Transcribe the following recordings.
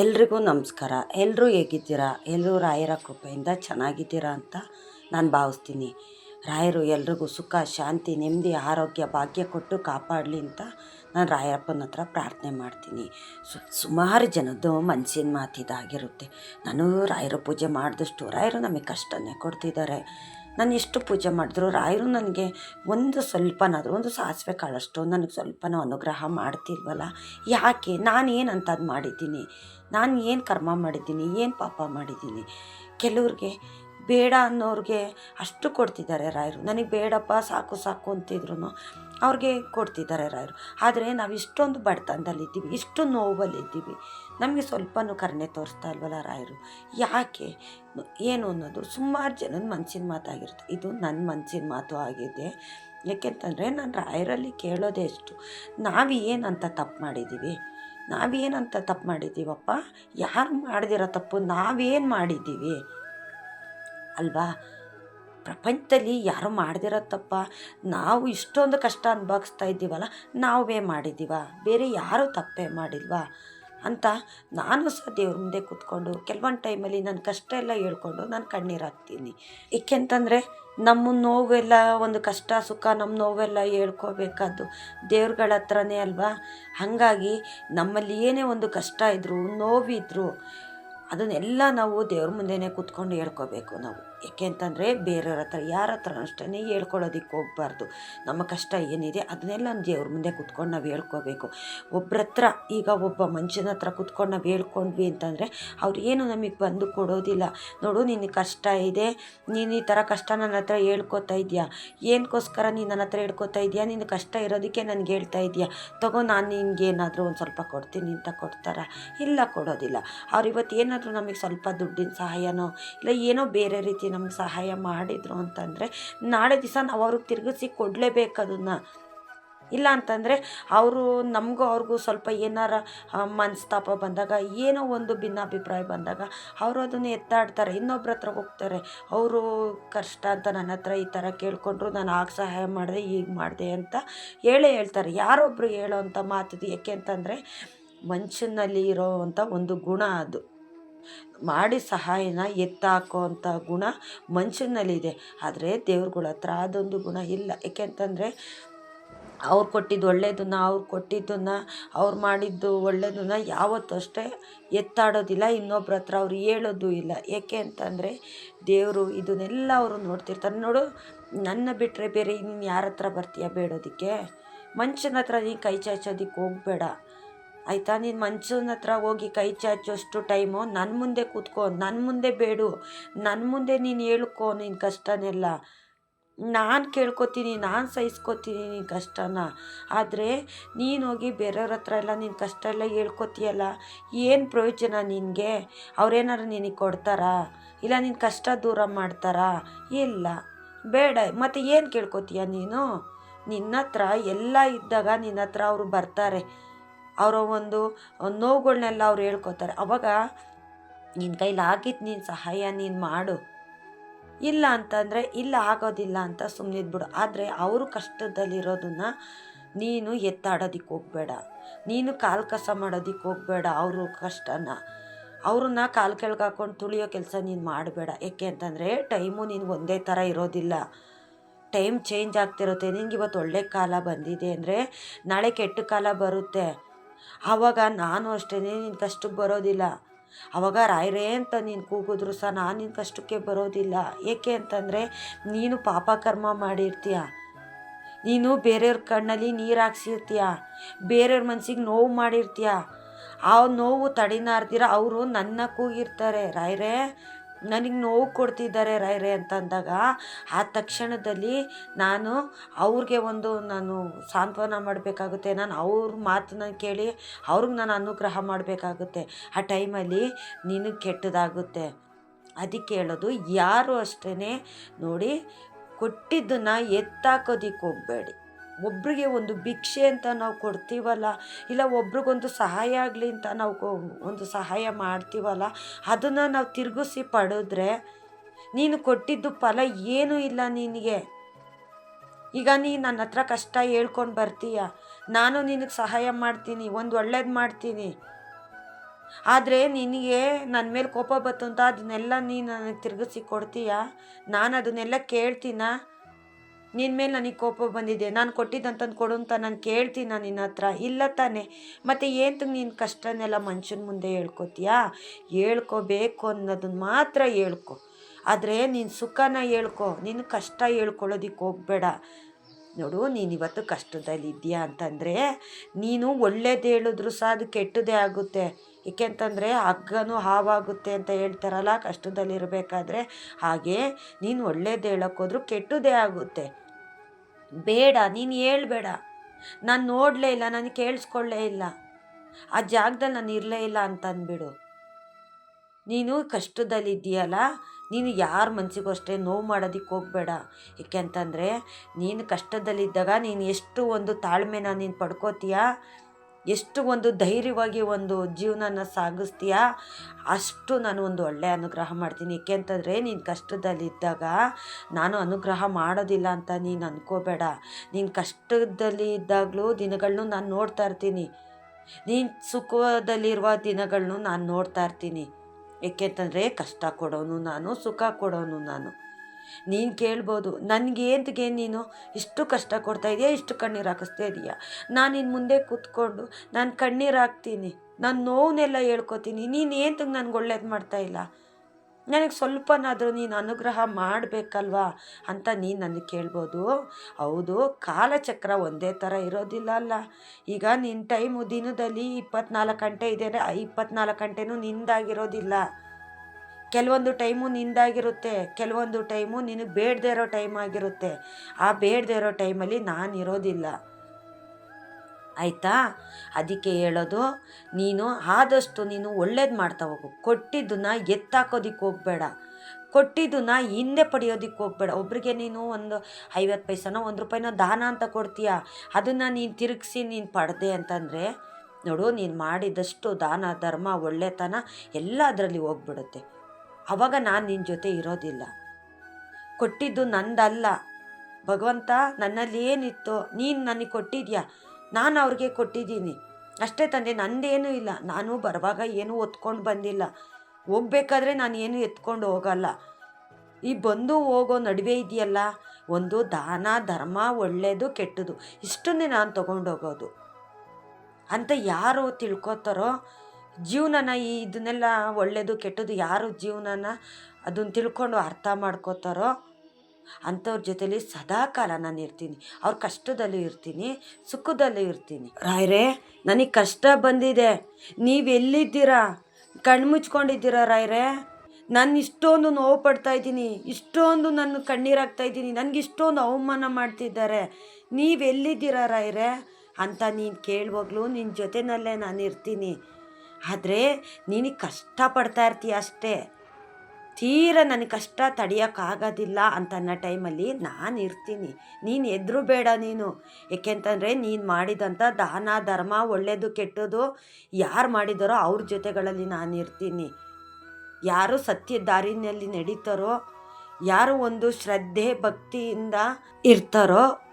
ಎಲ್ರಿಗೂ ನಮಸ್ಕಾರ. ಎಲ್ಲರೂ ಹೇಗಿದ್ದೀರಾ? ಎಲ್ಲರೂ ರಾಯರ ಕೃಪೆಯಿಂದ ಚೆನ್ನಾಗಿದ್ದೀರಾ ಅಂತ ನಾನು ಭಾವಿಸ್ತೀನಿ. ರಾಯರು ಎಲ್ರಿಗೂ ಸುಖ, ಶಾಂತಿ, ನೆಮ್ಮದಿ, ಆರೋಗ್ಯ, ಭಾಗ್ಯ ಕೊಟ್ಟು ಕಾಪಾಡಲಿ ಅಂತ ನಾನು ರಾಯರಪ್ಪನ ಹತ್ರ ಪ್ರಾರ್ಥನೆ ಮಾಡ್ತೀನಿ. ಸು, ಸುಮಾರು ಜನದ್ದು ಮನಸ್ಸಿನ ಮಾತಿದಾಗಿರುತ್ತೆ ನಾನು ರಾಯರ ಪೂಜೆ ಮಾಡಿದಷ್ಟು ರಾಯರು ನಮಗೆ ಕಷ್ಟನೇ ಕೊಡ್ತಿದ್ದಾರೆ ನಾನು ಎಷ್ಟು ಪೂಜೆ ಮಾಡಿದ್ರು ರಾಯರು ನನಗೆ ಒಂದು ಸ್ವಲ್ಪನಾದರೂ, ಒಂದು ಸಾಸಿವೆ ಕಾಳಷ್ಟು ನನಗೆ ಸ್ವಲ್ಪನೂ ಅನುಗ್ರಹ ಮಾಡ್ತಿಲ್ವಲ್ಲ? ಯಾಕೆ? ನಾನು ಏನಂತ ಅದು ಮಾಡಿದ್ದೀನಿ? ನಾನು ಏನು ಕರ್ಮ ಮಾಡಿದ್ದೀನಿ, ಏನು ಪಾಪ ಮಾಡಿದ್ದೀನಿ? ಕೆಲವ್ರಿಗೆ ಬೇಡ ಅನ್ನೋರಿಗೆ ಅಷ್ಟು ಕೊಡ್ತಿದ್ದಾರೆ ರಾಯರು. ನನಗೆ ಬೇಡಪ್ಪ, ಸಾಕು ಸಾಕು ಅಂತಿದ್ರು ಅವ್ರಿಗೆ ಕೊಡ್ತಿದ್ದಾರೆ ರಾಯರು. ಆದರೆ ನಾವು ಇಷ್ಟೊಂದು ಬಡತನದಲ್ಲಿದ್ದೀವಿ ಇಷ್ಟು ನೋವಲ್ಲಿದ್ದೀವಿ ನಮಗೆ ಸ್ವಲ್ಪನೂ ಕರುಣೆ ತೋರಿಸ್ತಾ ಇಲ್ವಲ್ಲ ರಾಯರು? ಯಾಕೆ? ಏನು ಅನ್ನೋದು ಸುಮಾರು ಜನದ ಮನಸ್ಸಿನ ಮಾತಾಗಿರುತ್ತೆ. ಇದು ನನ್ನ ಮನಸ್ಸಿನ ಮಾತು ಆಗಿದೆ. ಯಾಕೆಂತಂದರೆ ನಾನು ರಾಯರಲ್ಲಿ ಕೇಳೋದೇ ಎಷ್ಟು ನಾವು ಏನಂತ ತಪ್ಪು ಮಾಡಿದ್ದೀವಿ? ನಾವೇನಂತ ತಪ್ಪು ಮಾಡಿದ್ದೀವಪ್ಪ? ಯಾರು ಮಾಡ್ದಿರೋ ತಪ್ಪು? ನಾವೇನು ಮಾಡಿದ್ದೀವಿ? ಅಲ್ವಾ? ಪ್ರಪಂಚದಲ್ಲಿ ಯಾರು ಮಾಡ್ದಿರೋ ತಪ್ಪ? ನಾವು ಇಷ್ಟೊಂದು ಕಷ್ಟ ಅನುಭವಿಸ್ತಾ ಇದ್ದೀವಲ್ಲ, ನಾವೇ ಮಾಡಿದ್ದೀವ? ಬೇರೆ ಯಾರೂ ತಪ್ಪೇ ಮಾಡಿಲ್ವಾ? ಅಂತ ನಾನು ಸಹ ದೇವ್ರ ಮುಂದೆ ಕೂತ್ಕೊಂಡು ಕೆಲವೊಂದು ಟೈಮಲ್ಲಿ ನನ್ನ ಕಷ್ಟ ಎಲ್ಲ ಹೇಳ್ಕೊಂಡು ನಾನು ಕಣ್ಣೀರು ಹಾಕ್ತೀನಿ. ಏಕೆಂತಂದರೆ ನಮ್ಮ ನೋವೆಲ್ಲ ಒಂದು ಕಷ್ಟ, ಸುಖ ನಮ್ಮ ನೋವೆಲ್ಲ ಹೇಳ್ಕೋಬೇಕಾದ್ದು ದೇವ್ರಗಳ ಹತ್ರನೇ ಅಲ್ವಾ? ಹಾಗಾಗಿ ನಮ್ಮಲ್ಲಿ ಏನೇ ಒಂದು ಕಷ್ಟ ಇದ್ದರೂ ನೋವಿದ್ರು ಅದನ್ನೆಲ್ಲ ನಾವು ದೇವ್ರ ಮುಂದೆನೇ ಕೂತ್ಕೊಂಡು ಹೇಳ್ಕೋಬೇಕು ನಾವು. ಯಾಕೆ ಅಂತಂದರೆ ಬೇರೆಯವ್ರ ಹತ್ರ, ಯಾರ ಹತ್ರ ಅಷ್ಟೇ ಹೇಳ್ಕೊಳ್ಳೋದಕ್ಕೆ ಹೋಗ್ಬಾರ್ದು. ನಮ್ಮ ಕಷ್ಟ ಏನಿದೆ ಅದನ್ನೆಲ್ಲ ದೇವ್ರ ಮುಂದೆ ಕೂತ್ಕೊಂಡು ನಾವು ಹೇಳ್ಕೋಬೇಕು. ಒಬ್ರ ಹತ್ರ, ಈಗ ಒಬ್ಬ ಮನುಷ್ಯನ ಹತ್ರ ಕೂತ್ಕೊಂಡು ನಾವು ಹೇಳ್ಕೊಂಡ್ವಿ ಅಂತಂದರೆ ಅವ್ರು ಏನು ನಮಗೆ ಬಂದು ಕೊಡೋದಿಲ್ಲ. ನೋಡು ನಿನಗೆ ಕಷ್ಟ ಇದೆ, ನೀನು ಈ ಥರ ಕಷ್ಟ ನನ್ನ ಹತ್ರ ಹೇಳ್ಕೊತಾ ಇದೆಯಾ ಏನಕ್ಕೋಸ್ಕರ ನೀನು ನನ್ನ ಹತ್ರ ಹೇಳ್ಕೊತಾ ಇದೆಯಾ ನಿನ್ನ ಕಷ್ಟ ಇರೋದಕ್ಕೆ ನನಗೆ ಹೇಳ್ತಾ ಇದೆಯಾ ತಗೋ, ನಾನು ನಿನಗೇನಾದರೂ ಒಂದು ಸ್ವಲ್ಪ ಕೊಡ್ತೀನಿ ಅಂತ ಕೊಡ್ತಾರ? ಇಲ್ಲ, ಕೊಡೋದಿಲ್ಲ. ಅವ್ರು ಇವತ್ತು ಏನಾದರೂ ನಮಗೆ ಸ್ವಲ್ಪ ದುಡ್ಡಿನ ಸಹಾಯನೋ ಇಲ್ಲ ಏನೋ ಬೇರೆ ರೀತಿ ನಮ್ಗೆ ಸಹಾಯ ಮಾಡಿದರು ಅಂತಂದರೆ ನಾಳೆ ದಿವಸ ನಾವು ಅವ್ರಿಗೆ ತಿರುಗಿಸಿ ಕೊಡಲೇಬೇಕು ಅದನ್ನು. ಇಲ್ಲ ಅಂತಂದರೆ ಅವರು ನಮಗೂ ಅವ್ರಿಗೂ ಸ್ವಲ್ಪ ಏನಾರ ಮನಸ್ತಾಪ ಬಂದಾಗ, ಏನೋ ಒಂದು ಭಿನ್ನಾಭಿಪ್ರಾಯ ಬಂದಾಗ ಅವರು ಅದನ್ನು ಎತ್ತಾಡ್ತಾರೆ, ಇನ್ನೊಬ್ರ ಹತ್ರ ಹೋಗ್ತಾರೆ. ಅವರು ಕಷ್ಟ ಅಂತ ನನ್ನ ಹತ್ರ ಈ ಥರ ಕೇಳಿಕೊಂಡ್ರು, ನಾನು ಆಗ ಸಹಾಯ ಮಾಡಿದೆ ಈಗ ಮಾಡಿದೆ ಅಂತ ಹೇಳೇ ಹೇಳ್ತಾರೆ. ಯಾರೊಬ್ಬರು ಹೇಳೋ ಅಂಥ ಮಾತು ಏಕೆ ಅಂತಂದರೆ ಮನುಷ್ಯನಲ್ಲಿ ಇರೋವಂಥ ಒಂದು ಗುಣ ಅದು. ಮಾಡಿ ಸಹಾಯನ ಎತ್ತಾಕೋ ಅಂಥ ಗುಣ ಮನುಷ್ಯನಲ್ಲಿದೆ ಆದರೆ ದೇವ್ರುಗಳ ಹತ್ರ ಅದೊಂದು ಗುಣ ಇಲ್ಲ. ಏಕೆಂತಂದರೆ ಅವ್ರು ಕೊಟ್ಟಿದ್ದು ಒಳ್ಳೆಯದನ್ನ ಅವ್ರು ಕೊಟ್ಟಿದ್ದನ್ನು, ಅವ್ರು ಮಾಡಿದ್ದು ಒಳ್ಳೆಯದನ್ನ ಯಾವತ್ತೂ ಅಷ್ಟೇ ಎತ್ತಾಡೋದಿಲ್ಲ. ಇನ್ನೊಬ್ರ ಹತ್ರ ಅವ್ರು ಹೇಳೋದು ಇಲ್ಲ. ಏಕೆ ಅಂತಂದರೆ ದೇವರು ಇದನ್ನೆಲ್ಲ ಅವರು ನೋಡ್ತಿರ್ತಾರೆ. ನೋಡು, ನನ್ನ ಬಿಟ್ಟರೆ ಬೇರೆ ಇನ್ನು ಯಾರ ಹತ್ರ ಬರ್ತೀಯ ಬೇಡೋದಕ್ಕೆ? ಮನುಷ್ಯನ ಹತ್ರ ನೀನು ಕೈ ಚಾಚೋದಕ್ಕೆ ಹೋಗಬೇಡ. ಆಯಿತಾ, ನೀನು ಮನುಷ್ಯನ ಹತ್ರ ಹೋಗಿ ಕೈ ಚಾಚೋಷ್ಟು ಟೈಮು. ನನ್ನ ಮುಂದೆ ಕೂತ್ಕೋ ನನ್ನ ಮುಂದೆ ಬೇಡು. ನನ್ನ ಮುಂದೆ ನೀನು ಹೇಳ್ಕೊ ನಿನ್ನ ಕಷ್ಟನೆಲ್ಲ. ನಾನು ಕೇಳ್ಕೊತೀನಿ, ನಾನು ಸಹಿಸ್ಕೊತೀನಿ ನಿನ್ನ ಕಷ್ಟನ. ಆದರೆ, ನೀನು ಹೋಗಿ ಬೇರೆಯವ್ರ ಹತ್ರ ಎಲ್ಲ ನಿನ್ನ ಕಷ್ಟ ಎಲ್ಲ ಹೇಳ್ಕೊತೀಯಲ್ಲ? ಏನು ಪ್ರಯೋಜನ ನಿನಗೆ? ಅವ್ರೇನಾರು ನಿನಗೆ ಕೊಡ್ತಾರಾ? ಇಲ್ಲ ನಿನ್ನ ಕಷ್ಟ ದೂರ ಮಾಡ್ತಾರಾ? ಇಲ್ಲ. ಬೇಡ, ಮತ್ತು ಏನು ಕೇಳ್ಕೊತೀಯ ನೀನು? ನಿನ್ನ ಹತ್ರ ಎಲ್ಲ ಇದ್ದಾಗ ನಿನ್ನ ಹತ್ರ ಅವರು ಬರ್ತಾರೆ. ಅವರ ಒಂದು ನೋವುಗಳನ್ನೆಲ್ಲ ಅವ್ರು ಹೇಳ್ಕೊತಾರೆ. ಅವಾಗ ನಿನ್ನ ಕೈಲಿ ಆಗಿದ್ದು ನೀನು ಸಹಾಯ ನೀನು ಮಾಡು. ಇಲ್ಲ ಅಂತಂದರೆ, ಇಲ್ಲ ಆಗೋದಿಲ್ಲ ಅಂತ ಸುಮ್ಮನಿದ್ಬಿಡು ಆದರೆ ಅವರು ಕಷ್ಟದಲ್ಲಿರೋದನ್ನು ನೀನು ಎತ್ತಾಡೋದಿಕ್ಕೆ ಹೋಗಬೇಡ. ನೀನು ಕಾಲು ಕಸ ಮಾಡೋದಕ್ಕೆ ಹೋಗಬೇಡ ಅವರು ಕಷ್ಟನ. ಅವ್ರನ್ನ ಕಾಲು ಕೆಳಗೆ ಹಾಕೊಂಡು ತುಳಿಯೋ ಕೆಲಸ ನೀನು ಮಾಡಬೇಡ. ಏಕೆ ಅಂತಂದರೆ, ಟೈಮು ನೀನು ಒಂದೇ ಥರ ಇರೋದಿಲ್ಲ. ಟೈಮ್ ಚೇಂಜ್ ಆಗ್ತಿರುತ್ತೆ. ನಿನಗೆ ಇವತ್ತು ಒಳ್ಳೆ ಕಾಲ ಬಂದಿದೆ ಅಂದರೆ, ನಾಳೆ ಕೆಟ್ಟ ಕಾಲ ಬರುತ್ತೆ. ಆವಾಗ ನಾನು ಅಷ್ಟೇ ನಿನ್ನ ಕಷ್ಟಕ್ಕೆ ಬರೋದಿಲ್ಲ. ಅವಾಗ ರಾಯರೇ ಅಂತ ನೀನು ಕೂಗಿದ್ರು ಸಹ ನಾನು ನಿನ್ನ ಕಷ್ಟಕ್ಕೆ ಬರೋದಿಲ್ಲ. ಏಕೆ ಅಂತಂದರೆ ನೀನು ಪಾಪ ಕರ್ಮ ಮಾಡಿರ್ತೀಯ. ನೀನು ಬೇರೆಯವ್ರ ಕಣ್ಣಲ್ಲಿ ನೀರು ಹಾಕ್ಸಿರ್ತೀಯ. ಬೇರೆಯವ್ರ ಮನ್ಸಿಗೆ ನೋವು ಮಾಡಿರ್ತೀಯ. ಆ ನೋವು ತಡಿನಾರ್ದಿರ ಅವರು ನನ್ನ ಕೂಗಿರ್ತಾರೆ. ರಾಯರೇ ನನಗೆ ನೋವು ಕೊಡ್ತಿದ್ದಾರೆ ರಾಯರೇ ಅಂತಂದಾಗ ಆ ತಕ್ಷಣದಲ್ಲಿ ನಾನು ಅವ್ರಿಗೆ ಒಂದು ನಾನು ಸಾಂತ್ವನ ಮಾಡಬೇಕಾಗುತ್ತೆ. ನಾನು ಅವ್ರ ಮಾತನ್ನ ಕೇಳಿ ಅವ್ರಿಗೆ ನಾನು ಅನುಗ್ರಹ ಮಾಡಬೇಕಾಗುತ್ತೆ. ಆ ಟೈಮಲ್ಲಿ ನಿನಗೆ ಕೆಟ್ಟದಾಗುತ್ತೆ. ಅದಕ್ಕೆ ಹೇಳೋದು ಯಾರು ಅಷ್ಟೇ ನೋಡಿ ಕೊಟ್ಟಿದ್ದನ್ನು ಎತ್ತಾಕೋದಿಕ್ಕೆ ಹೋಗಬೇಡಿ. ಒಬ್ರಿಗೆ ಒಂದು ಭಿಕ್ಷೆ ಅಂತ ನಾವು ಕೊಡ್ತೀವಲ್ಲ, ಇಲ್ಲ ಒಬ್ರಿಗೊಂದು ಸಹಾಯ ಆಗಲಿ ಅಂತ ನಾವು ಒಂದು ಸಹಾಯ ಮಾಡ್ತೀವಲ್ಲ, ಅದನ್ನು ನಾವು ತಿರುಗಿಸಿ ಪಡೆದ್ರೆ ನೀನು ಕೊಟ್ಟಿದ್ದು ಫಲ ಏನೂ ಇಲ್ಲ ನಿನಗೆ. ಈಗ ನೀ ನನ್ನ ಹತ್ರ ಕಷ್ಟ ಹೇಳ್ಕೊಂಡು ಬರ್ತೀಯ? ನಾನು ನಿನಗೆ ಸಹಾಯ ಮಾಡ್ತೀನಿ, ಒಂದು ಒಳ್ಳೇದು ಮಾಡ್ತೀನಿ. ಆದರೆ ನಿನಗೆ ನನ್ನ ಮೇಲೆ ಕೋಪ ಬಂತು ಅಂತ ಅದನ್ನೆಲ್ಲ ನೀನು ನನಗೆ ತಿರುಗಿಸಿ ಕೊಡ್ತೀಯಾ? ನಾನು ಅದನ್ನೆಲ್ಲ ಕೇಳ್ತೀನಾ? ನಿನ್ನ ಮೇಲೆ ನನಗೆ ಕೋಪ ಬಂದಿದೆ. ನಾನು ಕೊಟ್ಟಿದ್ದಂತಂದು ಕೊಡು ಅಂತ ನಾನು ಕೇಳ್ತೀನಿ ನಾನು ನಿನ್ನ ಹತ್ರ. ಇಲ್ಲ ತಾನೆ. ಮತ್ತು ಏನು ನಿನ್ನ ಕಷ್ಟನೆಲ್ಲ ಮನುಷ್ಯನ ಮುಂದೆ ಹೇಳ್ಕೊತೀಯಾ? ಹೇಳ್ಕೋಬೇಕು ಅನ್ನೋದನ್ನ ಮಾತ್ರ ಹೇಳ್ಕೊ. ಆದರೆ ನಿನ್ನ ಸುಖನ ಹೇಳ್ಕೊ. ನಿನ್ನ ಕಷ್ಟ ಹೇಳ್ಕೊಳ್ಳೋದಿಕ್ಕೆ ಹೋಗಬೇಡ. ನೋಡು, ನೀನು ಇವತ್ತು ಕಷ್ಟದಲ್ಲಿ ಇದೆಯಾ ಅಂತಂದರೆ ನೀನು ಒಳ್ಳೇದು ಹೇಳಿದ್ರು ಸಹ ಅದು ಕೆಟ್ಟದೇ ಆಗುತ್ತೆ. ಏಕೆಂತಂದರೆ ಹಗ್ಗನೂ ಹಾವಾಗುತ್ತೆ ಅಂತ ಹೇಳ್ತಾರಲ್ಲ, ಕಷ್ಟದಲ್ಲಿರಬೇಕಾದ್ರೆ. ಹಾಗೆ ನೀನು ಒಳ್ಳೇದು ಹೇಳೋಕ್ಕೋದ್ರೂ ಕೆಟ್ಟದೇ ಆಗುತ್ತೆ. ಬೇಡ, ನೀನು ಹೇಳ್ಬೇಡ. ನಾನು ನೋಡಲೇ ಇಲ್ಲ, ನಾನು ಕೇಳಿಸ್ಕೊಳ್ಳೇ ಇಲ್ಲ. ಆ ಜಾಗದಲ್ಲಿ ನಾನು ಇರಲೇ ಇಲ್ಲ ಅಂತ ಅಂದ್ಬಿಡು ನೀನು ಕಷ್ಟದಲ್ಲಿದ್ದೀಯಲ್ಲ, ನೀನು ಯಾರ ಮನಸ್ಸಿಗೂ ಅಷ್ಟೇ ನೋವು ಮಾಡೋದಕ್ಕೆ ಹೋಗಬೇಡ. ಏಕೆಂತಂದರೆ ನೀನು ಕಷ್ಟದಲ್ಲಿದ್ದಾಗ ನೀನು ಎಷ್ಟು ಒಂದು ತಾಳ್ಮೆನ ನೀನು ಪಡ್ಕೋತೀಯ? ಎಷ್ಟು ಒಂದು ಧೈರ್ಯವಾಗಿ ಒಂದು ಜೀವನನ ಸಾಗಿಸ್ತೀಯಾ? ಅಷ್ಟು ನಾನು ಒಂದು ಒಳ್ಳೆಯ ಅನುಗ್ರಹ ಮಾಡ್ತೀನಿ. ಏಕೆ ಅಂತಂದರೆ, ನೀನು ಕಷ್ಟದಲ್ಲಿದ್ದಾಗ ನಾನು ಅನುಗ್ರಹ ಮಾಡೋದಿಲ್ಲ ಅಂತ ನೀನು ಅಂದ್ಕೋಬೇಡ ನೀನು ಕಷ್ಟದಲ್ಲಿ ಇದ್ದಾಗಲೂ ದಿನಗಳನ್ನು ನಾನು ನೋಡ್ತಾ ಇರ್ತೀನಿ. ನೀನು ಸುಖದಲ್ಲಿರುವ ದಿನಗಳನ್ನು ನಾನು ನೋಡ್ತಾ ಇರ್ತೀನಿ. ಏಕೆಂತಂದರೆ ಕಷ್ಟ ಕೊಡೋನು ನಾನು, ಸುಖ ಕೊಡೋನು ನಾನು. ನೀನು ಕೇಳ್ಬೋದು. ನನಗೇಂತಿಗೆ ನೀನು ಇಷ್ಟು ಕಷ್ಟ ಕೊಡ್ತಾ ಇದೆಯಾ, ಇಷ್ಟು ಕಣ್ಣೀರು ಹಾಕಿಸ್ತಾ ಇದೆಯಾ? ನಾನು ಇನ್ನು ಮುಂದೆ ಕೂತ್ಕೊಂಡು ನಾನು ಕಣ್ಣೀರು ಹಾಕ್ತೀನಿ, ನಾನು ನೋವನ್ನೆಲ್ಲ ಹೇಳ್ಕೊತೀನಿ, ನೀನು ಏಂತಕ್ಕೆ ನನಗೆ ಒಳ್ಳೇದು ಮಾಡ್ತಾ ಇಲ್ಲ? ನನಗೆ ಸ್ವಲ್ಪನಾದರೂ ನೀನು ಅನುಗ್ರಹ ಮಾಡಬೇಕಲ್ವಾ ಅಂತ ನೀನು ನನಗೆ ಕೇಳ್ಬೋದು. ಹೌದು, ಕಾಲಚಕ್ರ ಒಂದೇ ಥರ ಇರೋದಿಲ್ಲ ಅಲ್ಲ. ಈಗ ನಿನ್ನ ಟೈಮು ದಿನದಲ್ಲಿ ಇಪ್ಪತ್ನಾಲ್ಕು ಗಂಟೆ ಇದೆ ಇಪ್ಪತ್ನಾಲ್ಕು ಗಂಟೆನೂ ನಿಂದಾಗಿರೋದಿಲ್ಲ. ಕೆಲವೊಂದು ಟೈಮು ನಿಂದಾಗಿರುತ್ತೆ, ಕೆಲವೊಂದು ಟೈಮು ನಿನಗೆ ಬೇಡದೇ ಇರೋ ಟೈಮ್ ಆಗಿರುತ್ತೆ. ಆ ಬೇಡದೇ ಇರೋ ಟೈಮಲ್ಲಿ ನಾನು ಇರೋದಿಲ್ಲ. ಆಯಿತಾ? ಅದಕ್ಕೆ ಹೇಳೋದು, ನೀನು ಆದಷ್ಟು ನೀನು ಒಳ್ಳೇದು ಮಾಡ್ತಾ ಹೋಗು. ಕೊಟ್ಟಿದ್ದನ್ನ ಎತ್ತಾಕೋದಿಕ್ಕೆ ಹೋಗಬೇಡ. ಕೊಟ್ಟಿದ್ದನ್ನ ಹಿಂದೆ ಪಡೆಯೋದಿಕ್ಕೆ ಹೋಗಬೇಡ. ಒಬ್ರಿಗೆ ನೀನು ಒಂದು ಐವತ್ತು ಪೈಸನೋ ಒಂದು ರೂಪಾಯಿನೋ ದಾನ ಅಂತ ಕೊಡ್ತೀಯ? ಅದನ್ನು ನೀನು ತಿರುಗಿಸಿ ನೀನು ಪಡೆದೆ ಅಂತಂದರೆ, ನೋಡು ನೀನು ಮಾಡಿದಷ್ಟು ದಾನ, ಧರ್ಮ, ಒಳ್ಳೆತನ ಎಲ್ಲ ಅದರಲ್ಲಿ ಹೋಗ್ಬಿಡುತ್ತೆ. ಆವಾಗ ನಾನು ನಿನ್ನ ಜೊತೆ ಇರೋದಿಲ್ಲ. ಕೊಟ್ಟಿದ್ದು ನಂದಲ್ಲ. ಭಗವಂತ ನನ್ನಲ್ಲಿ ಏನಿತ್ತು ನೀನು ನನಗೆ ಕೊಟ್ಟಿದ್ಯಾ? ನಾನು ಅವ್ರಿಗೆ ಕೊಟ್ಟಿದ್ದೀನಿ. ಅಷ್ಟೇ ತಂದೆ, ನಂದೇನೂ ಇಲ್ಲ. ನಾನು ಬರುವಾಗ ಏನೂ ಒತ್ಕೊಂಡು ಬಂದಿಲ್ಲ. ಹೋಗ್ಬೇಕಾದ್ರೆ ನಾನು ಏನು ಎತ್ಕೊಂಡು ಹೋಗಲ್ಲ. ಈ ಬಂದು ಹೋಗೋ ನಡುವೆ ಇದೆಯಲ್ಲ, ಒಂದು ದಾನ, ಧರ್ಮ ಒಳ್ಳೆಯದು ಕೆಟ್ಟದು, ಇಷ್ಟನ್ನೇ ನಾನು ತೊಗೊಂಡೋಗೋದು ಅಂತ ಯಾರು ತಿಳ್ಕೊತಾರೋ ಜೀವನನ ಈ ಇದನ್ನೆಲ್ಲ ಒಳ್ಳೆಯದು ಕೆಟ್ಟದ್ದು ಯಾರು ಜೀವನನ ಅದನ್ನು ತಿಳ್ಕೊಂಡು ಅರ್ಥ ಮಾಡ್ಕೋತಾರೋ ಅಂಥವ್ರ ಜೊತೆಲಿ ಸದಾಕಾಲ ನಾನು ಇರ್ತೀನಿ. ಅವ್ರ ಕಷ್ಟದಲ್ಲೂ ಇರ್ತೀನಿ, ಸುಖದಲ್ಲೂ ಇರ್ತೀನಿ. ರಾಯ್ರೇ, ನನಗೆ ಕಷ್ಟ ಬಂದಿದೆ. ನೀವು ಎಲ್ಲಿದ್ದೀರಾ? ಕಣ್ಣು ರಾಯ್ರೇ? ನಾನು ಇಷ್ಟೊಂದು ನೋವು ಪಡ್ತಾ ಇದ್ದೀನಿ. ಇಷ್ಟೊಂದು ನನ್ನ ಕಣ್ಣೀರಾಗ್ತಾ ಇದ್ದೀನಿ. ನನಗೆ ಇಷ್ಟೊಂದು ಅವಮಾನ ಮಾಡ್ತಿದ್ದಾರೆ. ನೀವು ಎಲ್ಲಿದ್ದೀರಾ ರಾಯರೇ? ಅಂತ ನೀನು ಕೇಳುವಾಗಲೂ ನಿನ್ನ ಜೊತೆನಲ್ಲೇ ನಾನು ಇರ್ತೀನಿ. ಆದರೆ ನೀನು ಕಷ್ಟಪಡ್ತಾ ಇರ್ತೀಯ ಅಷ್ಟೇ. ತೀರ ನನಗೆ ಕಷ್ಟ ತಡೆಯೋಕ್ಕಾಗೋದಿಲ್ಲ ಅಂತ ಅನ್ನೋ ಟೈಮಲ್ಲಿ ನಾನು ಇರ್ತೀನಿ. ನೀನು ಎದ್ರು ಬೇಡ ನೀನು. ಏಕೆಂತಂದರೆ ನೀನು ಮಾಡಿದಂಥ ದಾನ, ಧರ್ಮ ಒಳ್ಳೆಯದು ಕೆಟ್ಟದು ಯಾರು ಮಾಡಿದಾರೋ ಅವ್ರ ಜೊತೆಗಳಲ್ಲಿ ನಾನು ಇರ್ತೀನಿ. ಯಾರು ಸತ್ಯ ದಾರಿನಲ್ಲಿ ನಡೀತಾರೋ, ಯಾರು ಒಂದು ಶ್ರದ್ಧೆ, ಭಕ್ತಿಯಿಂದ ಇರ್ತಾರೋ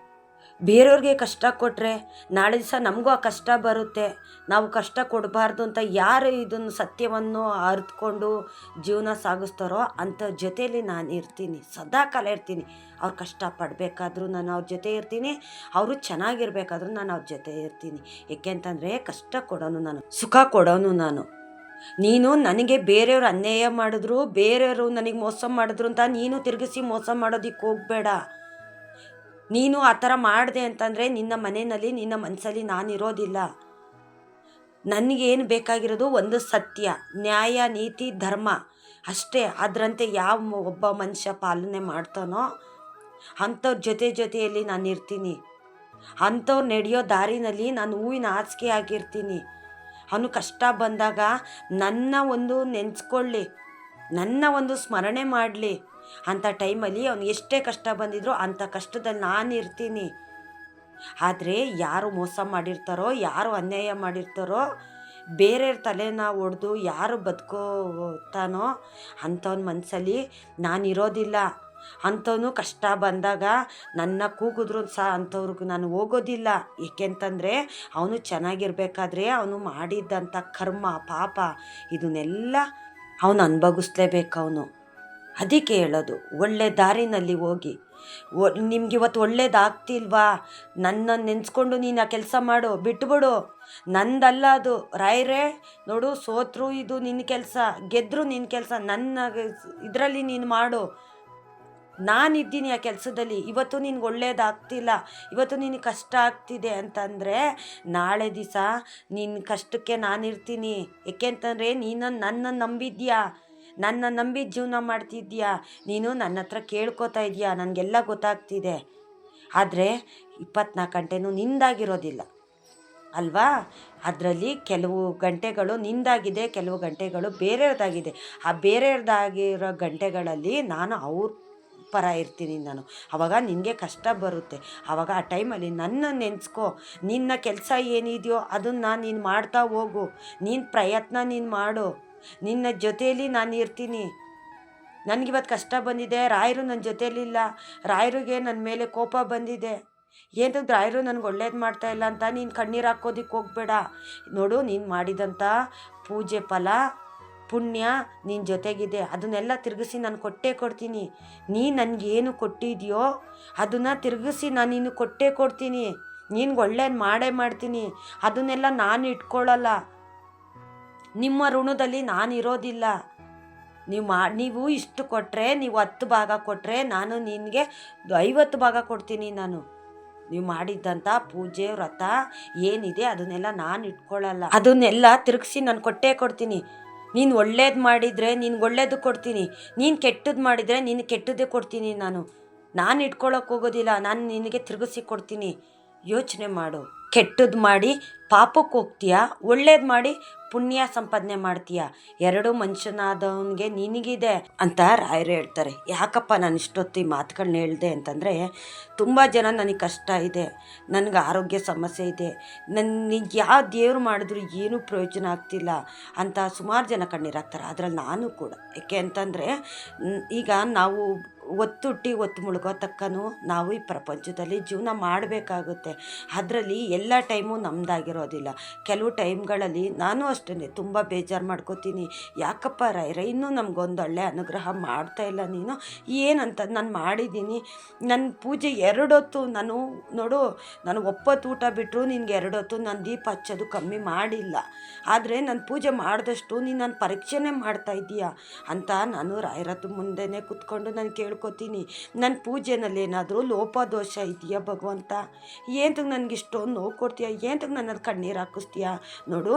ಬೇರೆಯವ್ರಿಗೆ ಕಷ್ಟ ಕೊಟ್ಟರೆ ನಾಳೆ ದಿವಸ ನಮಗೂ ಆ ಕಷ್ಟ ಬರುತ್ತೆ. ನಾವು ಕಷ್ಟ ಕೊಡಬಾರ್ದು ಅಂತ ಯಾರು ಇದನ್ನು ಸತ್ಯವನ್ನು ಅರಿತ್ಕೊಂಡು ಜೀವನ ಸಾಗಿಸ್ತಾರೋ ಅಂಥ ಜೊತೆಯಲ್ಲಿ ನಾನು ಇರ್ತೀನಿ. ಸದಾ ಕಾಲ ಇರ್ತೀನಿ. ಅವ್ರು ಕಷ್ಟ ಪಡಬೇಕಾದ್ರೂ ನಾನು ಅವ್ರ ಜೊತೆ ಇರ್ತೀನಿ. ಅವರು ಚೆನ್ನಾಗಿರ್ಬೇಕಾದ್ರೂ ನಾನು ಅವ್ರ ಜೊತೆ ಇರ್ತೀನಿ. ಏಕೆಂತಂದರೆ ಕಷ್ಟ ಕೊಡೋನು ನಾನು, ಸುಖ ಕೊಡೋನು ನಾನು. ನೀನು ನನಗೆ ಬೇರೆಯವ್ರು ಅನ್ಯಾಯ ಮಾಡಿದ್ರು, ಬೇರೆಯವರು ನನಗೆ ಮೋಸ ಮಾಡಿದ್ರು ಅಂತ ನೀನು ತಿರುಗಿಸಿ ಮೋಸ ಮಾಡೋದಕ್ಕೆ ಹೋಗಬೇಡ. ನೀನು ಆ ಥರ ಮಾಡಿದೆ ಅಂತಂದರೆ ನಿನ್ನ ಮನೆಯಲ್ಲಿ, ನಿನ್ನ ಮನಸ್ಸಲ್ಲಿ ನಾನಿರೋದಿಲ್ಲ ನನಗೇನು ಬೇಕಾಗಿರೋದು ಒಂದು ಸತ್ಯ, ನ್ಯಾಯ, ನೀತಿ, ಧರ್ಮ. ಅಷ್ಟೇ, ಅದರಂತೆ ಯಾವ ಒಬ್ಬ ಮನುಷ್ಯ ಪಾಲನೆ ಮಾಡ್ತಾನೋ ಅಂಥವ್ರ ಜೊತೆ ಜೊತೆಯಲ್ಲಿ ನಾನು ಇರ್ತೀನಿ. ಅಂಥವ್ರು ನಡೆಯೋ ದಾರಿನಲ್ಲಿ ನಾನು ಹೂವಿನ ಹಾಸಿಗೆ ಆಗಿರ್ತೀನಿ. ಅವನು ಕಷ್ಟ ಬಂದಾಗ ನನ್ನ ಒಂದು ನೆನೆಸ್ಕೊಳ್ಳಿ. ನನ್ನ ಒಂದು ಸ್ಮರಣೆ ಮಾಡಲಿ. ಅಂಥ ಟೈಮಲ್ಲಿ ಅವನು ಎಷ್ಟೇ ಕಷ್ಟ ಬಂದಿದ್ರು ಅಂಥ ಕಷ್ಟದಲ್ಲಿ ನಾನು ಇರ್ತೀನಿ. ಆದರೆ ಯಾರು ಮೋಸ ಮಾಡಿರ್ತಾರೋ, ಯಾರು ಅನ್ಯಾಯ ಮಾಡಿರ್ತಾರೋ, ಬೇರೆಯವ್ರ ತಲೆನ ಒಡೆದು ಯಾರು ಬದುಕೋತಾನೋ ಅಂಥವ್ನ ಮನಸ್ಸಲ್ಲಿ ನಾನಿರೋದಿಲ್ಲ ಅಂಥವನು ಕಷ್ಟ ಬಂದಾಗ ನನ್ನ ಕೂಗಿದ್ರು ಸಹ ಅಂಥವ್ರಿಗೆ ನಾನು ಹೋಗೋದಿಲ್ಲ. ಏಕೆಂತಂದರೆ ಅವನು ಚೆನ್ನಾಗಿರ್ಬೇಕಾದ್ರೆ ಅವನು ಮಾಡಿದ್ದಂಥ ಕರ್ಮ, ಪಾಪ, ಇದನ್ನೆಲ್ಲ ಅವನು ಅನುಭವಿಸ್ಲೇಬೇಕು ಅವನು. ಅದಕ್ಕೆ ಹೇಳೋದು, ಒಳ್ಳೆ ದಾರಿನಲ್ಲಿ ಹೋಗಿ. ಒ, ನಿಮ್ಗೆ ಇವತ್ತು ಒಳ್ಳೇದಾಗ್ತಿಲ್ವಾ? ನನ್ನನ್ನು ನೆನೆಸ್ಕೊಂಡು ನೀನು ಆ ಕೆಲಸ ಮಾಡು, ಬಿಟ್ಬಿಡು. ನಂದಲ್ಲ ಅದು. ರಾಯರೇ ನೋಡು, ಸೋತ್ರು ಇದು ನಿನ್ನ ಕೆಲಸ ಗೆದ್ದರು ನಿನ್ನ ಕೆಲಸ, ನನ್ನ ಇದರಲ್ಲಿ ನೀನು ಮಾಡು. ನಾನಿದ್ದೀನಿ ಆ ಕೆಲಸದಲ್ಲಿ, ಇವತ್ತು ನಿನ್ಗೆ ಒಳ್ಳೇದಾಗ್ತಿಲ್ಲ, ಇವತ್ತು ನಿನಗೆ ಕಷ್ಟ ಆಗ್ತಿದೆ ಅಂತಂದರೆ, ನಾಳೆ ದಿವಸ ನಿನ್ನ ಕಷ್ಟಕ್ಕೆ ನಾನಿರ್ತೀನಿ. ಏಕೆಂತಂದರೆ ನೀನು ನನ್ನ ನಂಬಿದ್ಯಾ ನನ್ನ ನಂಬಿ ಜೀವನ ಮಾಡ್ತಿದ್ಯಾ ನೀನು ನನ್ನ ಹತ್ರ ಕೇಳ್ಕೊತಾ ಇದೆಯಾ? ನನಗೆಲ್ಲ ಗೊತ್ತಾಗ್ತಿದೆ. ಆದರೆ ಇಪ್ಪತ್ನಾಲ್ಕು ಗಂಟೆನೂ ನಿಂದಾಗಿರೋದಿಲ್ಲ. ಅಲ್ವಾ? ಅದರಲ್ಲಿ ಕೆಲವು ಗಂಟೆಗಳು ನಿಂದಾಗಿದೆ, ಕೆಲವು ಗಂಟೆಗಳು ಬೇರೆಯವ್ರದ್ದಾಗಿದೆ ಆ ಬೇರೆಯವ್ರದ್ದಾಗಿರೋ ಗಂಟೆಗಳಲ್ಲಿ ನಾನು ಅವ್ರ ಪರ ಇರ್ತೀನಿ ನಾನು. ಆವಾಗ ನಿನಗೆ ಕಷ್ಟ ಬರುತ್ತೆ. ಆವಾಗ ಆ ಟೈಮಲ್ಲಿ ನನ್ನ ನೆನೆಸ್ಕೋ. ನಿನ್ನ ಕೆಲಸ ಏನಿದೆಯೋ ಅದನ್ನು ನೀನು ಮಾಡ್ತಾ ಹೋಗು. ನೀನು ಪ್ರಯತ್ನ ನೀನು ಮಾಡು. ನಿನ್ನ ಜೊತೆಯಲ್ಲಿ ನಾನು ಇರ್ತೀನಿ. ನನಗಿವತ್ತು ಕಷ್ಟ ಬಂದಿದೆ, ರಾಯರು ನನ್ನ ಜೊತೆಯಲ್ಲಿಲ್ಲ. ರಾಯರಿಗೆ ನನ್ನ ಮೇಲೆ ಕೋಪ ಬಂದಿದೆ. ಏನು ರಾಯರು ನನಗೆ ಒಳ್ಳೇದು ಮಾಡ್ತಾ ಇಲ್ಲ ಅಂತ ನೀನು ಕಣ್ಣೀರು ಹಾಕೋದಿಕ್ಕೆ ಹೋಗಬೇಡ. ನೋಡು, ನೀನು ಮಾಡಿದಂಥ ಪೂಜೆ ಫಲ, ಪುಣ್ಯ ನಿನ್ನ ಜೊತೆಗಿದೆ. ಅದನ್ನೆಲ್ಲ ತಿರುಗಿಸಿ ನಾನು ಕೊಟ್ಟೇ ಕೊಡ್ತೀನಿ. ನೀ ನನಗೇನು ಕೊಟ್ಟಿದೆಯೋ ಅದನ್ನು ತಿರುಗಿಸಿ ನಾನು ನೀನು ಕೊಟ್ಟೇ ಕೊಡ್ತೀನಿ. ನಿನ್ಗೆ ಒಳ್ಳೇದು ಮಾಡೇ ಮಾಡ್ತೀನಿ. ಅದನ್ನೆಲ್ಲ ನಾನು ಇಟ್ಕೊಳ್ಳಲ್ಲ ನಿಮ್ಮ ಋಣದಲ್ಲಿ ನಾನು ಇರೋದಿಲ್ಲ ನೀವು ಮಾ, ನೀವು ಇಷ್ಟು ಕೊಟ್ಟರೆ ನೀವು ಹತ್ತು ಭಾಗ ಕೊಟ್ಟರೆ ನಾನು ನಿನಗೆ ಐವತ್ತು ಭಾಗ ಕೊಡ್ತೀನಿ ನಾನು. ನೀವು ಮಾಡಿದ್ದಂಥ ಪೂಜೆ, ವ್ರತ ಏನಿದೆ ಅದನ್ನೆಲ್ಲ ನಾನು ಇಟ್ಕೊಳ್ಳಲ್ಲ. ಅದನ್ನೆಲ್ಲ ತಿರುಗಿಸಿ ನಾನು ಕೊಟ್ಟೇ ಕೊಡ್ತೀನಿ. ನೀನು ಒಳ್ಳೇದು ಮಾಡಿದರೆ ನಿನ್ಗೆ ಒಳ್ಳೇದು ಕೊಡ್ತೀನಿ. ನೀನು ಕೆಟ್ಟದ್ದು ಮಾಡಿದರೆ ನೀನು ಕೆಟ್ಟದ್ದೇ ಕೊಡ್ತೀನಿ ನಾನು. ನಾನು ಇಟ್ಕೊಳ್ಳೋಕೆ ಹೋಗೋದಿಲ್ಲ. ನಾನು ನಿನಗೆ ತಿರುಗಿಸಿ ಕೊಡ್ತೀನಿ. ಯೋಚನೆ ಮಾಡು. ಕೆಟ್ಟದ್ದು ಮಾಡಿ ಪಾಪಕ್ಕೆ ಹೋಗ್ತೀಯ? ಒಳ್ಳೇದು ಮಾಡಿ ಪುಣ್ಯ ಸಂಪಾದನೆ ಮಾಡ್ತೀಯ? ಎರಡು ಮನುಷ್ಯನಾದವನಿಗೆ ನಿನಗಿದೆ ಅಂತ ರಾಯರು ಹೇಳ್ತಾರೆ. ಯಾಕಪ್ಪ ನಾನು ಇಷ್ಟೊತ್ತು ಈ ಮಾತುಗಳನ್ನ ಹೇಳಿದೆ ಅಂತಂದರೆ, ತುಂಬ ಜನ ನನಗೆ ಕಷ್ಟ ಇದೆ, ನನಗೆ ಆರೋಗ್ಯ ಸಮಸ್ಯೆ ಇದೆ ನನಗೆ ಯಾವ ದೇವ್ರು ಮಾಡಿದ್ರು ಏನೂ ಪ್ರಯೋಜನ ಆಗ್ತಿಲ್ಲ ಅಂತ ಸುಮಾರು ಜನ ಕಣ್ಣೀರಾಗ್ತಾರೆ ಅದರಲ್ಲಿ ನಾನು ಕೂಡ. ಯಾಕೆ ಅಂತಂದರೆ ಈಗ ನಾವು ಒತ್ತುಟ್ಟಿ ಒತ್ತು ಮುಳುಗೋ ತಕ್ಕನೂ ನಾವು ಈ ಪ್ರಪಂಚದಲ್ಲಿ ಜೀವನ ಮಾಡಬೇಕಾಗುತ್ತೆ. ಅದರಲ್ಲಿ ಎಲ್ಲ ಟೈಮು ನಮ್ಮದಾಗಿರೋದಿಲ್ಲ ಕೆಲವು ಟೈಮ್ಗಳಲ್ಲಿ ನಾನು ಅಷ್ಟೇ ತುಂಬ ಬೇಜಾರು ಮಾಡ್ಕೋತೀನಿ. ಯಾಕಪ್ಪ ರಾಯರ ಇನ್ನೂ ನಮಗೊಂದೊಳ್ಳೆ ಅನುಗ್ರಹ ಮಾಡ್ತಾ ಇಲ್ಲ ನೀನು? ಏನಂತ ನಾನು ಮಾಡಿದ್ದೀನಿ. ನನ್ನ ಪೂಜೆ ಎರಡೊತ್ತು ನಾನು ನೋಡು, ನಾನು ಒಪ್ಪತ್ತು ಊಟ ಬಿಟ್ಟರು ನಿನಗೆ ಎರಡೊತ್ತು ನಾನು ದೀಪ ಹಚ್ಚೋದು ಕಮ್ಮಿ ಮಾಡಿಲ್ಲ. ಆದರೆ ನಾನು ಪೂಜೆ ಮಾಡಿದಷ್ಟು ನೀನು ನಾನು ಪರೀಕ್ಷೆನೇ ಮಾಡ್ತಾ ಇದ್ದೀಯಾ ಅಂತ ನಾನು ರಾಯರತ್ ಮುಂದೆನೆ ಕೂತ್ಕೊಂಡು ನಾನು ಕೇಳ್ಕೊತೀನಿ. ನನ್ನ ಪೂಜೆನಲ್ಲಿ ಏನಾದರೂ ಲೋಪದೋಷ ಇದೆಯಾ ಭಗವಂತ? ಏನಕ್ಕೆ ನನಗೆ ಇಷ್ಟೊಂದು ನೋವು ಕೊಡ್ತೀಯ? ಏನಕ್ಕೆ ನನ್ನ ಕಣ್ಣೀರು ಹಾಕಿಸ್ತೀಯ? ನೋಡು,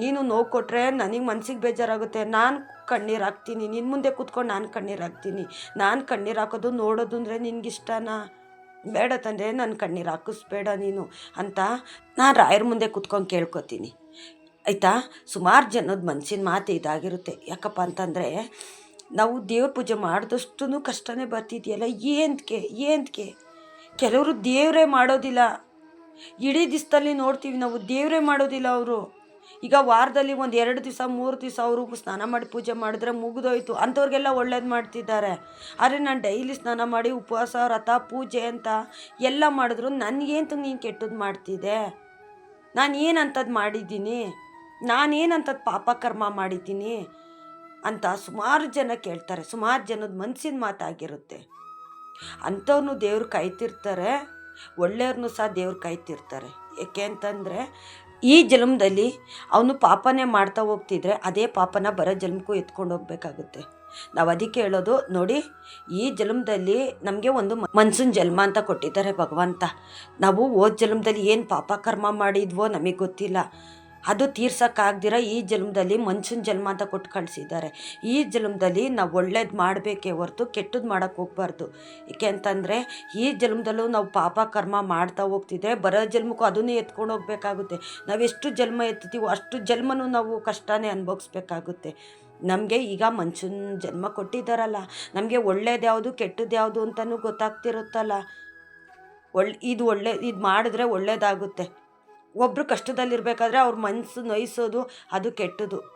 ನೀನು ನೋವು ಕೊಟ್ಟರೆ ನನಗೆ ಮನ್ಸಿಗೆ ಬೇಜಾರಾಗುತ್ತೆ. ನಾನು ಕಣ್ಣೀರು ಹಾಕ್ತೀನಿ. ನಿನ್ನ ಮುಂದೆ ಕೂತ್ಕೊಂಡು ನಾನು ಕಣ್ಣೀರು ಹಾಕ್ತೀನಿ. ನಾನು ಕಣ್ಣೀರು ಹಾಕೋದು ನೋಡೋದು ಅಂದರೆ ನಿನಗಿಷ್ಟನಾ? ಬೇಡ ತಂದೆ ನನ್ನ ಕಣ್ಣೀರು ಹಾಕಿಸ್ಬೇಡ ನೀನು ಅಂತ ನಾನು ರಾಯರ ಮುಂದೆ ಕೂತ್ಕೊಂಡು ಕೇಳ್ಕೊತೀನಿ. ಆಯಿತಾ? ಸುಮಾರು ಜನದ ಮನಸ್ಸಿನ ಮಾತು ಇದಾಗಿರುತ್ತೆ. ಯಾಕಪ್ಪ ಅಂತಂದರೆ ನಾವು ದೇವ್ರ ಪೂಜೆ ಮಾಡಿದಷ್ಟು ಕಷ್ಟನೇ ಬರ್ತಿದೆಯಲ್ಲ? ಏನ್ಕೆ ಏನ್ಕೆ ಕೆಲವರು ದೇವರೇ ಮಾಡೋದಿಲ್ಲ. ಇಡೀ ದಿವಸದಲ್ಲಿ ನೋಡ್ತೀವಿ ನಾವು ದೇವರೇ ಮಾಡೋದಿಲ್ಲ ಅವರು. ಈಗ ವಾರದಲ್ಲಿ ಒಂದು ಎರಡು ದಿವಸ, ಮೂರು ದಿವಸ ಅವರು ಸ್ನಾನ ಮಾಡಿ ಪೂಜೆ ಮಾಡಿದ್ರೆ ಮುಗಿದೋಯ್ತು. ಅಂಥವ್ರಿಗೆಲ್ಲ ಒಳ್ಳೇದು ಮಾಡ್ತಿದ್ದಾರೆ. ಆದರೆ ನಾನು ಡೈಲಿ ಸ್ನಾನ ಮಾಡಿ ಉಪವಾಸ ರಥ ಪೂಜೆ ಅಂತ ಎಲ್ಲ ಮಾಡಿದ್ರು ನನಗೇಂತ ನೀನು ಕೆಟ್ಟದ್ದು ಮಾಡ್ತಿದ್ದೆ ನಾನು ಏನಂಥದ್ದು ಮಾಡಿದ್ದೀನಿ? ನಾನೇನಂಥದ್ದು ಪಾಪ ಕರ್ಮ ಮಾಡಿದ್ದೀನಿ? ಅಂತ ಸುಮಾರು ಜನ ಕೇಳ್ತಾರೆ. ಸುಮಾರು ಜನದ ಮನಸ್ಸಿನ ಮಾತಾಗಿರುತ್ತೆ. ಅಂಥವ್ನು ದೇವ್ರು ಕಾಯ್ತಿರ್ತಾರೆ ಒಳ್ಳೆಯವ್ರನ್ನೂ ಸಹ ದೇವ್ರು ಕಾಯ್ತಿರ್ತಾರೆ ಏಕೆ ಅಂತಂದರೆ, ಈ ಜನ್ಮದಲ್ಲಿ ಅವನು ಪಾಪನೇ ಮಾಡ್ತಾ ಹೋಗ್ತಿದ್ರೆ ಅದೇ ಪಾಪನ ಬರೋ ಜನ್ಮಕ್ಕೂ ಎತ್ಕೊಂಡು ಹೋಗ್ಬೇಕಾಗುತ್ತೆ. ನಾವು ಅದಕ್ಕೆ ಹೇಳೋದು, ನೋಡಿ, ಈ ಜನ್ಮದಲ್ಲಿ ನಮಗೆ ಒಂದು ಮನ್ಸಿನ ಜನ್ಮ ಅಂತ ಕೊಟ್ಟಿದ್ದಾರೆ ಭಗವಂತ. ನಾವು ಓದ್ ಜನ್ಮದಲ್ಲಿ ಏನು ಪಾಪ ಕರ್ಮ ಮಾಡಿದ್ವೋ ನಮಗೆ ಗೊತ್ತಿಲ್ಲ. ಅದು ತೀರ್ಸೋಕ್ಕಾಗ್ದಿರ ಈ ಜನ್ಮದಲ್ಲಿ ಮನುಷ್ಯನ ಜನ್ಮ ಅಂತ ಕೊಟ್ಟು ಕಳಿಸಿದ್ದಾರೆ. ಈ ಜನ್ಮದಲ್ಲಿ ನಾವು ಒಳ್ಳೇದು ಮಾಡಬೇಕೇ ಹೊರತು ಕೆಟ್ಟದ್ದು ಮಾಡೋಕ್ಕೆ ಹೋಗ್ಬಾರ್ದು. ಏಕೆ ಅಂತಂದರೆ, ಈ ಜನ್ಮದಲ್ಲೂ ನಾವು ಪಾಪ ಕರ್ಮ ಮಾಡ್ತಾ ಹೋಗ್ತಿದ್ರೆ ಬರೋ ಜನ್ಮಕ್ಕೂ ಅದನ್ನೇ ಎತ್ಕೊಂಡು ಹೋಗ್ಬೇಕಾಗುತ್ತೆ. ನಾವು ಎಷ್ಟು ಜನ್ಮ ಎತ್ತೀವೋ ಅಷ್ಟು ಜನ್ಮನೂ ನಾವು ಕಷ್ಟನೇ ಅನುಭವಿಸ್ಬೇಕಾಗುತ್ತೆ. ನಮಗೆ ಈಗ ಮನುಷ್ಯನ ಜನ್ಮ ಕೊಟ್ಟಿದ್ದಾರಲ್ಲ, ನಮಗೆ ಒಳ್ಳೇದು ಯಾವುದು ಕೆಟ್ಟದ್ದು ಯಾವುದು ಅಂತಲೂ ಗೊತ್ತಾಗ್ತಿರುತ್ತಲ್ಲ. ಒಳ್ಳೆ ಇದು ಒಳ್ಳೆ, ಇದು ಮಾಡಿದ್ರೆ ಒಳ್ಳೇದಾಗುತ್ತೆ. ಒಬ್ಬರು ಕಷ್ಟದಲ್ಲಿರಬೇಕಾದ್ರೆ ಅವ್ರ ಮನಸ್ಸು ನೋಯಿಸೋದು, ಅದು ಕೆಟ್ಟದು.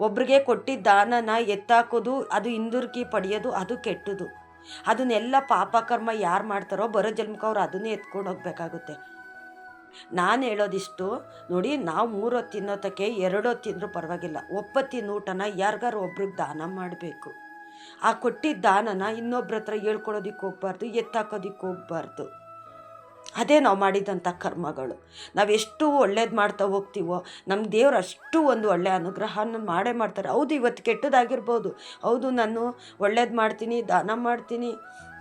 ಒಬ್ರಿಗೆ ಕೊಟ್ಟಿದ್ದ ದಾನನ ಎತ್ತಾಕೋದು, ಅದು ಹಿಂದಿರುಗಿ ಪಡೆಯೋದು, ಅದು ಕೆಟ್ಟದು. ಅದನ್ನೆಲ್ಲ ಪಾಪಕರ್ಮ ಯಾರು ಮಾಡ್ತಾರೋ ಬರೋ ಜನ್ಮಕ್ಕೆ ಅವ್ರು ಅದನ್ನೇ ಎತ್ಕೊಂಡು ಹೋಗ್ಬೇಕಾಗುತ್ತೆ. ನಾನು ಹೇಳೋದಿಷ್ಟು, ನೋಡಿ ನಾವು ಮೂರು ತಿನ್ನೋತಕ್ಕೆ ಎರಡೋ ತಿಂದರೂ ಪರವಾಗಿಲ್ಲ. ಒಪ್ಪತ್ತಿನ ಊಟನ ಯಾರಿಗಾರು ಒಬ್ರಿಗೆ ದಾನ ಮಾಡಬೇಕು. ಆ ಕೊಟ್ಟಿದ್ದ ದಾನನ ಇನ್ನೊಬ್ರ ಹತ್ರ ಹೇಳ್ಕೊಳ್ಳೋದಿಕ್ಕೆ ಹೋಗ್ಬಾರ್ದು ಎತ್ತಾಕೋದಿಕ್ಕೆ ಹೋಗ್ಬಾರ್ದು. ಅದೇ ನಾವು ಮಾಡಿದಂಥ ಕರ್ಮಗಳು. ಎಷ್ಟು ಒಳ್ಳೇದು ಮಾಡ್ತಾ ಹೋಗ್ತೀವೋ ನಮ್ಮ ದೇವ್ರು ಅಷ್ಟು ಒಂದು ಒಳ್ಳೆಯ ಅನುಗ್ರಹನ ಮಾಡೇ ಮಾಡ್ತಾರೆ. ಹೌದು, ಇವತ್ತು ಕೆಟ್ಟದಾಗಿರ್ಬೋದು. ಹೌದು, ನಾನು ಒಳ್ಳೇದು ಮಾಡ್ತೀನಿ, ದಾನ ಮಾಡ್ತೀನಿ.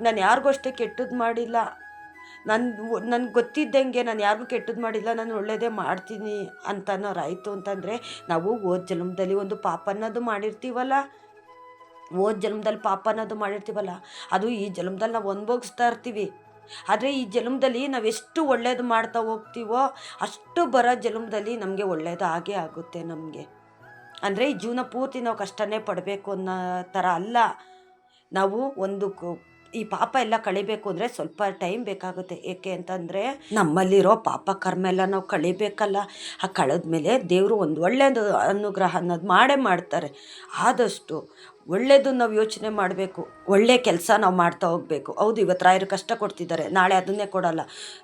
ನಾನು ಯಾರಿಗೂ ಅಷ್ಟೇ ಕೆಟ್ಟದ್ದು ಮಾಡಿಲ್ಲ. ನನ್ನ ನನಗೆ ಗೊತ್ತಿದ್ದಂಗೆ ನಾನು ಯಾರಿಗೂ ಕೆಟ್ಟದ್ದು ಮಾಡಿಲ್ಲ, ನಾನು ಒಳ್ಳೆಯದೇ ಮಾಡ್ತೀನಿ ಅಂತ ಅನ್ನೋರಾಯಿತು ಅಂತಂದರೆ, ನಾವು ಓದ್ ಜನ್ಮದಲ್ಲಿ ಒಂದು ಪಾಪ ಅನ್ನೋದು ಮಾಡಿರ್ತೀವಲ್ಲ? ಓದ್ ಜನ್ಮದಲ್ಲಿ ಪಾಪ ಅನ್ನೋದು ಮಾಡಿರ್ತೀವಲ್ಲ? ಅದು ಈ ಜನ್ಮದಲ್ಲಿ ನಾವು ಅನ್ಭೋಗಿಸ್ತಾ ಇರ್ತೀವಿ. ಆದರೆ ಈ ಜನ್ಮದಲ್ಲಿ ನಾವೆಷ್ಟು ಒಳ್ಳೇದು ಮಾಡ್ತಾ ಹೋಗ್ತೀವೋ ಅಷ್ಟು ಬರೋ ಜನ್ಮದಲ್ಲಿ ನಮಗೆ ಒಳ್ಳೇದು ಆಗೇ ಆಗುತ್ತೆ ನಮಗೆ. ಅಂದರೆ ಈ ಜೀವನ ಪೂರ್ತಿ ನಾವು ಕಷ್ಟನೇ ಪಡಬೇಕು ಅನ್ನೋ ಥರ ಅಲ್ಲ. ನಾವು ಒಂದು ಈ ಪಾಪ ಎಲ್ಲ ಕಳಿಬೇಕು ಅಂದರೆ ಸ್ವಲ್ಪ ಟೈಮ್ ಬೇಕಾಗುತ್ತೆ. ಏಕೆ ಅಂತಂದರೆ ನಮ್ಮಲ್ಲಿರೋ ಪಾಪ ಕರ್ಮ ಎಲ್ಲ ನಾವು ಕಳಿಬೇಕಲ್ಲ. ಆ ಕಳೆದ ಮೇಲೆ ದೇವರು ಒಂದು ಒಳ್ಳೆಯದು ಅನುಗ್ರಹ ಅನ್ನೋದು ಮಾಡೇ ಮಾಡ್ತಾರೆ. ಆದಷ್ಟು ಒಳ್ಳೆಯದು ನಾವು ಯೋಚನೆ ಮಾಡಬೇಕು, ಒಳ್ಳೆ ಕೆಲಸ ನಾವು ಮಾಡ್ತಾ ಹೋಗಬೇಕು. ಹೌದು ಇವತ್ತು ರಾಯರು ಕಷ್ಟ ಕೊಡ್ತಿದ್ದಾರೆ, ನಾಳೆ ಅದನ್ನೇ ಕೊಡಲ್ಲ.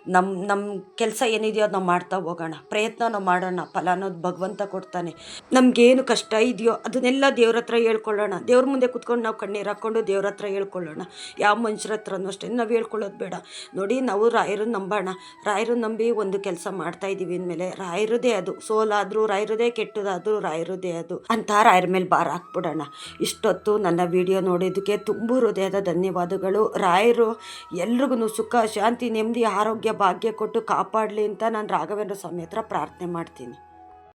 ನಮ್ಮ ನಮ್ಮ ಕೆಲಸ ಏನಿದೆಯೋ ಅದು ನಾವು ಮಾಡ್ತಾ ಹೋಗೋಣ, ಪ್ರಯತ್ನ ನಾವು ಮಾಡೋಣ, ಫಲ ಅನ್ನೋದು ಭಗವಂತ ಕೊಡ್ತಾನೆ. ನಮಗೇನು ಕಷ್ಟ ಇದೆಯೋ ಅದನ್ನೆಲ್ಲ ದೇವ್ರ ಹತ್ರ ಹೇಳ್ಕೊಳ್ಳೋಣ. ದೇವ್ರ ಮುಂದೆ ಕುತ್ಕೊಂಡು ನಾವು ಕಣ್ಣೀರು ಹಾಕ್ಕೊಂಡು ದೇವ್ರ ಹತ್ರ ಹೇಳ್ಕೊಳ್ಳೋಣ. ಯಾವ ಮನುಷ್ಯರ ಹತ್ರನೂ ಅಷ್ಟೇ ನಾವು ಹೇಳ್ಕೊಳ್ಳೋದು ಬೇಡ. ನೋಡಿ, ನಾವು ರಾಯರು ನಂಬೋಣ. ರಾಯರು ನಂಬಿ ಒಂದು ಕೆಲಸ ಮಾಡ್ತಾ ಇದ್ದೀವಿ ಅಂದಮೇಲೆ, ರಾಯರದೇ ಅದು. ಸೋಲಾದರೂ ರಾಯರದೇ, ಕೆಟ್ಟದಾದರೂ ರಾಯರದೇ ಅದು. ಅಂತ ರಾಯರ ಮೇಲೆ ಭಾರ ಹಾಕ್ಬಿಡೋಣ. ಇಷ್ಟೊತ್ತು ನನ್ನ ವಿಡಿಯೋ ನೋಡಿದ್ದಕ್ಕೆ ತುಂಬ ಹೃದಯದ ಧನ್ಯವಾದಗಳು. ರಾಯರು, ಎಲ್ರಿಗೂ ಸುಖ, ಶಾಂತಿ, ನೆಮ್ಮದಿ, ಆರೋಗ್ಯ, ಭಾಗ್ಯ ಕೊಟ್ಟು ಕಾಪಾಡಲಿ ಅಂತ ನಾನು ರಾಘವೇಂದ್ರ ಸ್ವಾಮಿ ಹತ್ರ ಪ್ರಾರ್ಥನೆ ಮಾಡ್ತೀನಿ.